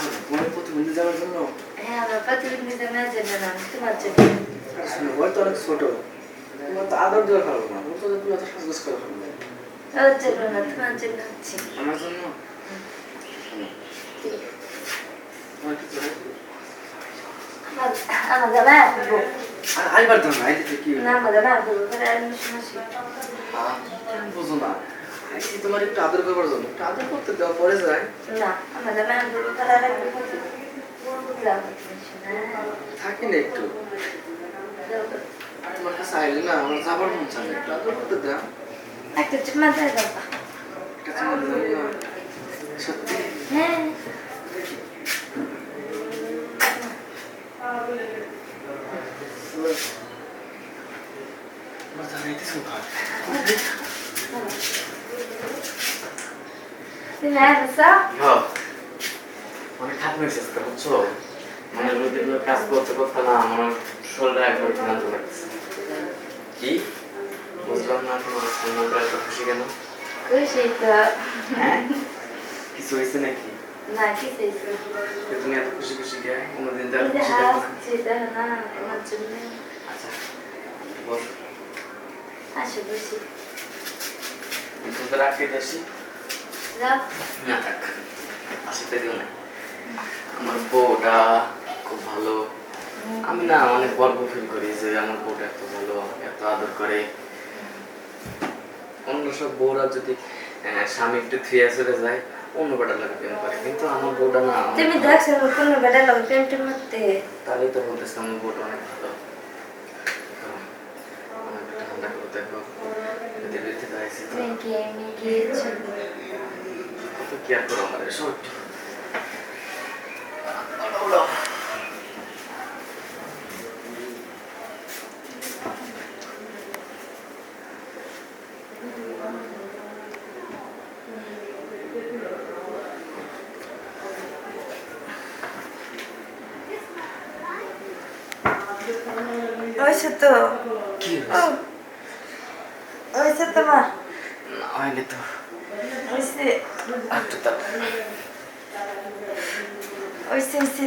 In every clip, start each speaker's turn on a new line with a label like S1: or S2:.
S1: জন্য? তোমার প্রতিবন্ধী যাওয়ার জন্য?
S2: হ্যাঁ আমার প্রতিবন্ধী জানার জন্য না তোমার জন্য
S1: আর শোনো, ওর তো অনেক ছোট। তোমার আদর দেওয়ার পারব না। তো তুমি অত না। আমার জন্য?
S2: আমার
S1: আইবার দাও না, আইতে কি
S2: না আমার
S1: আহ, কেন বুঝো না? আইছি তোমার একটু আদর করবার জন্য। একটু আদর করতে দাও, পরে যায়।
S2: না আমার
S1: থাকি না একটু। আর তোমার কাছে আইলে না, আমার যাবার মন চায় একটু আদর করতে দাও।
S2: একটা চুমা
S1: চুমা সত্যি
S2: হ্যাঁ
S1: আমার জানাইতেছো না।
S2: তুমি আসো
S3: হ্যাঁ অনেক হয়েছে বুঝছ? মানে রোদের কাজ করতে করতে না আমার শরীরটা একবার ক্লান্ত লাগছে। কি? বুঝলাম না তোমার মনটা এত খুশি কেন?
S2: খুশি তো।
S3: হ্যাঁ? কিছু হয়েছে নাকি?
S2: না কি চাইছো
S3: তুমি এত খুশি খুশি গে কোনোদিন তো
S2: এই
S3: খুশি দেখো না।
S2: তোমার জন্য।
S3: আচ্ছা বসি তোদের রাখতে
S2: যাও
S3: না থাক। আসতে দিও না। আমার বউটা খুব ভালো। আমি না অনেক গর্ব ফিল করি যে আমার বউটা এত ভালো এত আদর করে। অন্য সব বউরা যদি স্বামী একটু থুয়ে চলে যায় অন্য বেটার লাগে প্রেম করে। কিন্তু আমার বউটা না
S2: তুমি। দেখছ কোনো বেটা লোক পেন্টের মধ্যে
S3: তাহলেই তো বলতেছে আমার বউটা অনেক ভালো। করে দেখো এদের বিরুদ্ধে দাঁড়িয়েছি তো কত কেয়ার করো আমার
S2: তো
S3: কি
S2: ওইসে তোমার
S3: হয়নি তো
S2: ওইসে
S3: একটু তার
S2: ওইসে ওইসে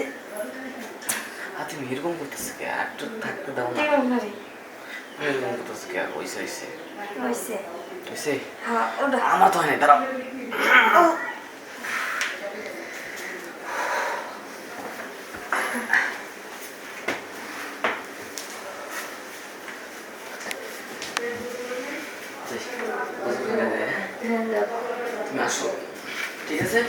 S3: আর তুমি এরকম করতেছে কে একটু থাকতে দাও না এরকম করতেছে কে হইছে হইছে
S2: ওইসে
S3: হইছে
S2: হ্যাঁ ওটা
S3: আমার তো হয় নাই দাঁড়াও
S2: ও
S3: বুঝলে?
S2: হ্যাঁ দাও
S3: তুমি আসো ঠিক আছে